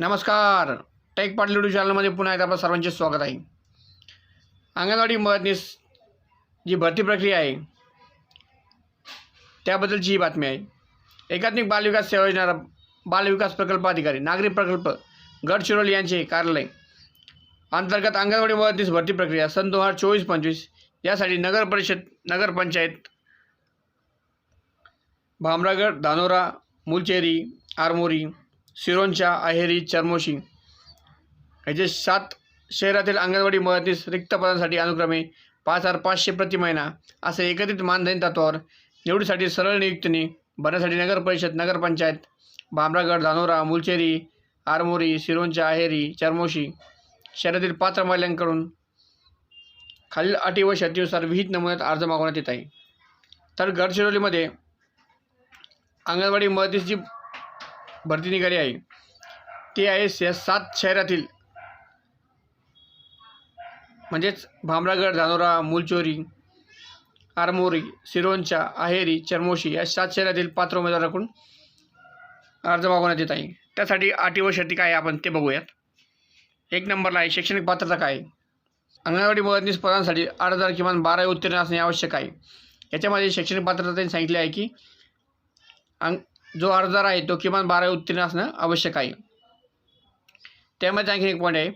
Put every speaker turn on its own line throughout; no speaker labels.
नमस्कार. Take Patil YouTube चॅनलमध्ये पुन्हा एकदा आपलं सर्वांचे स्वागत आहे. अंगणवाडी मदतनीस जी भरती प्रक्रिया आहे त्याबद्दलची ही बातमी आहे. एकात्मिक बालविकास सेवा योजना बालविकास प्रकल्प अधिकारी नागरी प्रकल्प गडचिरोली यांचे कार्यालय. अंतर्गत अंगणवाडी मदतनीस भरती प्रक्रिया सन दोन हजार चोवीस पंचवीस यासाठी नगर परिषद नगरपंचायत भामरागड धानोरा मुलचेरी आरमोरी सिरोंचा अहेरी चर्मोशी. याचे सात शहरातील अंगणवाडी मदतीस रिक्त पदांसाठी अनुक्रमे पाच हजार पाचशे प्रति महिना असे एकत्रित मानधन तत्वावर निवडीसाठी सरळ नियुक्तीने भरण्यासाठी नगर परिषद नगरपंचायत भामरागड धानोरा मुलचेरी आरमोरी सिरोंचा अहेरी चर्मोशी शहरातील पात्र महिलांकडून खालील अटी व शर्तीनुसार विहित नमुन्यात अर्ज मागवण्यात येत आहे. तर गडचिरोलीमध्ये अंगणवाडी मदतीस जी भरती निघाली आहे. ती आहे या सात शहरातील. म्हणजेच भामरागड धानोरा मुलचोरी आरमोरी सिरोंचा अहेरी चरमोशी या सात शहरातील पात्र उमेदवाराकडून अर्ज मागवण्यात येत आहे. त्यासाठी अटी व शर्ती काय आपण ते बघूयात. एक नंबरला आहे शैक्षणिक पात्रता काय अंगणवाडी मदतनीस पदांसाठी हजार किमान बारावी उत्तीर्ण असणे आवश्यक आहे. याच्यामध्ये शैक्षणिक पात्रता त्यांनी सांगितले आहे की अंग जो अर्जदार आहे तो किमान बारावी उत्तीर्ण असणं आवश्यक आहे. त्यामध्ये आणखी एक पॉईंट आहे.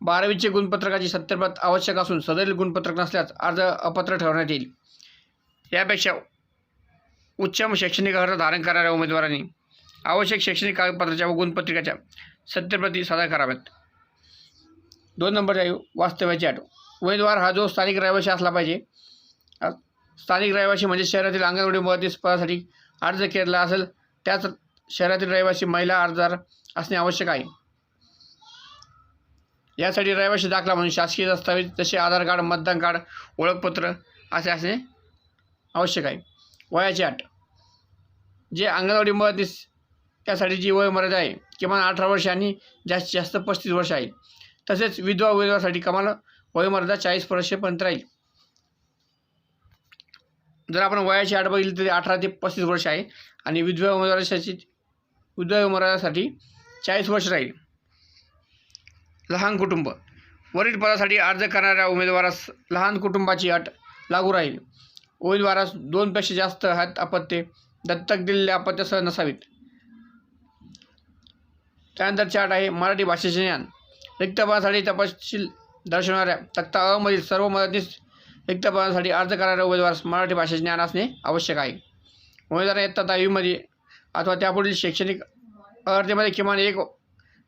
बारावीचे गुणपत्रकाची सत्तरप्रत आवश्यक असून सदरील गुणपत्रक नसल्यास अर्ज अपात्र ठरवण्यात येईल. यापेक्षा उच्चम शैक्षणिक अर्ज धारण करणाऱ्या उमेदवारांनी आवश्यक शैक्षणिक कागदपत्राच्या व गुणपत्रिकाच्या सत्यप्रती सादर कराव्यात. दोन नंबर आहे वास्तव्याची अट उमेदवार हा जो स्थानिक रहिवासी असला पाहिजे स्थानिक रहिवासी म्हणजे शहरातील अंगणवाडी मदतीस पदासाठी अर्ज केला असेल त्याच शहरातील रहिवासी महिला अर्जदार असणे आवश्यक आहे. यासाठी रहिवासी दाखला म्हणून शासकीय दस्तावेज जसे आधार कार्ड मतदान कार्ड ओळखपत्र असे असणे आवश्यक आहे. वयाची अट जे अंगणवाडी मदतीस त्यासाठी जी वयमर्यादा आहे किमान अठरा वर्ष आणि जास्तीत जास्त पस्तीस वर्ष आहे. तसेच विधवा उमेदवारासाठी कमाल वयोमर्यादा चाळीस वर्षापर्यंत राहील. जर आपण वयाची आठ बघितली तरी अठरा ते पस्तीस वर्ष आहे. आणि विधवा उमेदवारासाठी विधवा उमेदवारासाठी चाळीस वर्ष राहील. लहान कुटुंब. वरील पदासाठी अर्ज करणाऱ्या उमेदवारास लहान कुटुंबाची अट लागू राहील. उमेदवारास दोनपेक्षा जास्त हात अपत्ये. दत्तक दिलेल्या अपत्यासह नसावीत. त्यानंतर चार्ट आहे मराठी भाषेचे ज्ञान. रिक्त पदासाठी तपशील दर्शवणाऱ्या तक्ता अमधील सर्व मदतीस रिक्त पदासाठी अर्ज करणाऱ्या उमेदवारास मराठी भाषेचे ज्ञान असणे आवश्यक आहे. उमेदवार इयत्ता दहावीमध्ये अथवा त्यापुढील शैक्षणिक अर्हतेमध्ये किमान एक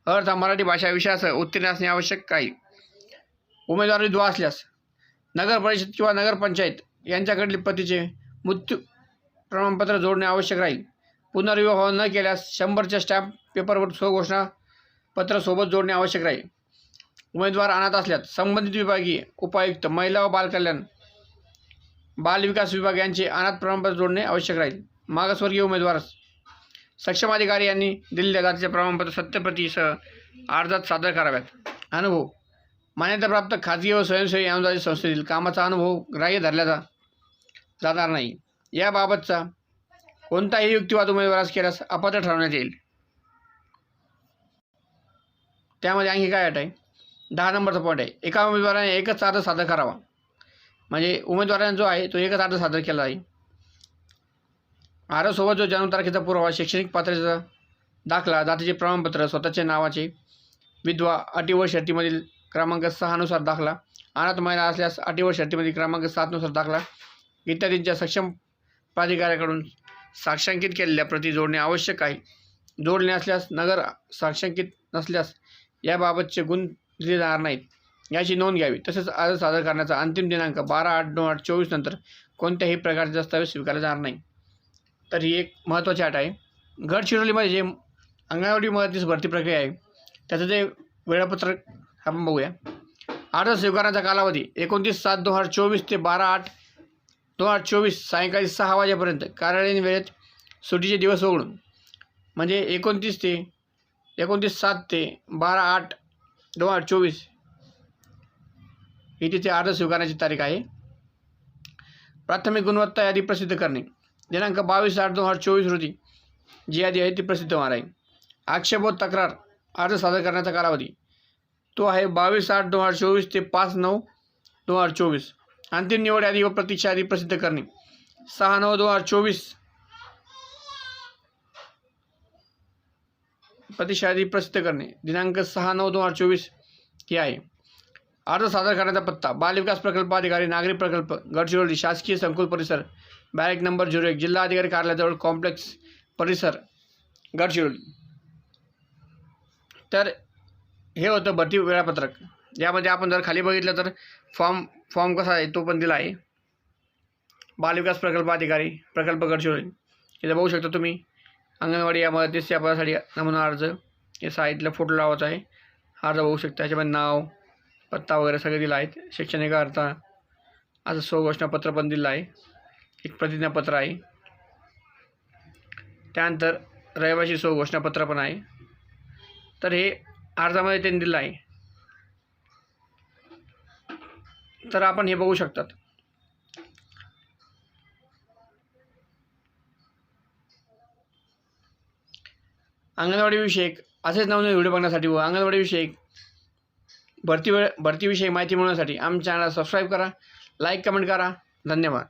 अर्थ मराठी भाषा विषयासह उत्तीर्ण असणे आवश्यक आहे. उमेदवार विधवा असल्यास नगर परिषद किंवा नगरपंचायत यांच्याकडील पतीचे मृत्यू प्रमाणपत्र जोडणे आवश्यक राहील. पुनर्विवाह न केल्यास शंभरच्या स्टॅम्प पेपरवर स्वघोषणा पत्र सोबत जोडणे आवश्यक राहील. उमेदवार अनाथ असल्यास संबंधित विभागीय उपायुक्त महिला व बालकल्याण बालविकास विभाग यांचे अनाथ प्रमाणपत्र जोडणे आवश्यक राहील. मागासवर्गीय उमेदवार सक्षम अधिकारी यांनी दिलेल्या जातीचे प्रमाणपत्र सत्यप्रतीसह अर्जात सादर कराव्यात. अनुभव. मान्यताप्राप्त खाजगी व स्वयंसेवी अनुदानित संस्थेतील कामाचा अनुभव ग्राह्य धरल्याचा जाणार नाही. याबाबतचा कोणताही युक्तिवाद उमेदवारास केल्यास अपात्र ठरवण्यात येईल. त्यामध्ये आणखी काय अट आहे? दहा नंबरचा पॉईंट आहे. एका उमेदवाराने एकच अर्ज सादर करावा. म्हणजे उमेदवाराने जो आहे तो एकच अर्ज सादर केला आहे आरसोबत जो जन्मतारखेचा पुरावा शैक्षणिक पात्रतेचा दाखला जातीचे प्रमाणपत्र स्वतःच्या नावाचे विधवा अटी व शर्टीमधील क्रमांक सहानुसार दाखला अनाथ महिला असल्यास अटी व शर्टीमधील क्रमांक सातनुसार दाखला इत्यादींच्या सक्षम प्राधिकाऱ्याकडून साक्षांकित केलेल्या प्रती जोडणे आवश्यक आहे. जोडणे असल्यास नगर साक्षांकित नसल्यास याबाबतचे गुण दिले जाणार नाहीत. याची नोंद घ्यावी. तसेच अर्ज सादर करण्याचा अंतिम दिनांक बारा आठ दोन आठ चोवीस नंतर कोणत्याही प्रकारचे दस्तावेज स्वीकारले जाणार नाही. तर ही एक महत्त्वाची अट आहे. गडचिरोलीमध्ये जे अंगणवाडी मदतीस भरती प्रक्रिया आहे त्याचं जे वेळापत्रक आपण बघूया. अर्ज स्वीकारण्याचा कालावधी एकोणतीस सात दोन हजार चोवीस ते बारा आठ दोन हजार चोवीस सायंकाळी सहा वाजेपर्यंत. कार्यालयीन वेळेत सुट्टीचे दिवस वगळून. म्हणजे एकोणतीस ते एकोणतीस सात ते बारा आठ दोन हजार चोवीस. ही तिथे अर्ज स्वीकारण्याची तारीख आहे. प्राथमिक गुणवत्ता यादी प्रसिद्ध करणे. दिनांक बावीस आठ दोन हजार चोवीस रोजी जी यादी आहे ती प्रसिद्ध होणार आहे. आक्षेप व तक्रार अर्ज सादर करण्याचा कालावधी. तो आहे बावीस आठ दोन हजार चोवीस ते पाच नऊ दोन हजार चोवीस. अंतिम निवड यादी व प्रतीक्षा यादी प्रसिद्ध करणे. सहा नऊ दोन हजार चोवीस प्रतिशादी प्रसिद्ध करणे. दिनांक सहा नऊ दोन हजार चोवीस हे आहे. अर्ज सादर करण्याचा पत्ता बालविकास प्रकल्प अधिकारी नागरी प्रकल्प गडचिरोली शासकीय संकुल परिसर बॅरेक नंबर झिरो एक जिल्हा अधिकारी कार्यालयाजवळ कॉम्प्लेक्स परिसर गडचिरोली. तर हे होतं भरती वेळापत्रक. यामध्ये आपण जर खाली बघितलं तर फॉर्म फॉर्म कसा आहे तो पण दिला आहे. बालविकास प्रकल्प अधिकारी प्रकल्प गडचिरोली. इथं बघू शकता तुम्ही. अंगणवाडी या मदतीस व्यापारासाठी नमुना अर्ज. हे साईटला फोटो लावायचा आहे. अर्ज बघू शकता. त्याच्यामध्ये नाव पत्ता वगैरे सगळे दिलं आहेत. शैक्षणिक अर्थ असं स्वघोषणापत्र पण दिलं आहे. एक प्रतिज्ञापत्र आहे. त्यानंतर रहिवासी स्वघोषणापत्र पण आहे. तर हे अर्जामध्ये त्यांनी दिलं आहे. तर आपण हे बघू शकतात. अंगणवाडी विषयक असेच नवनवीन व्हिडिओ बघण्यासाठी व अंगणवाडी विषयक भरती वेळ भरतीविषयी माहिती मिळवण्यासाठी आमच्या चॅनलला सबस्क्राईब करा लाईक कमेंट करा. धन्यवाद.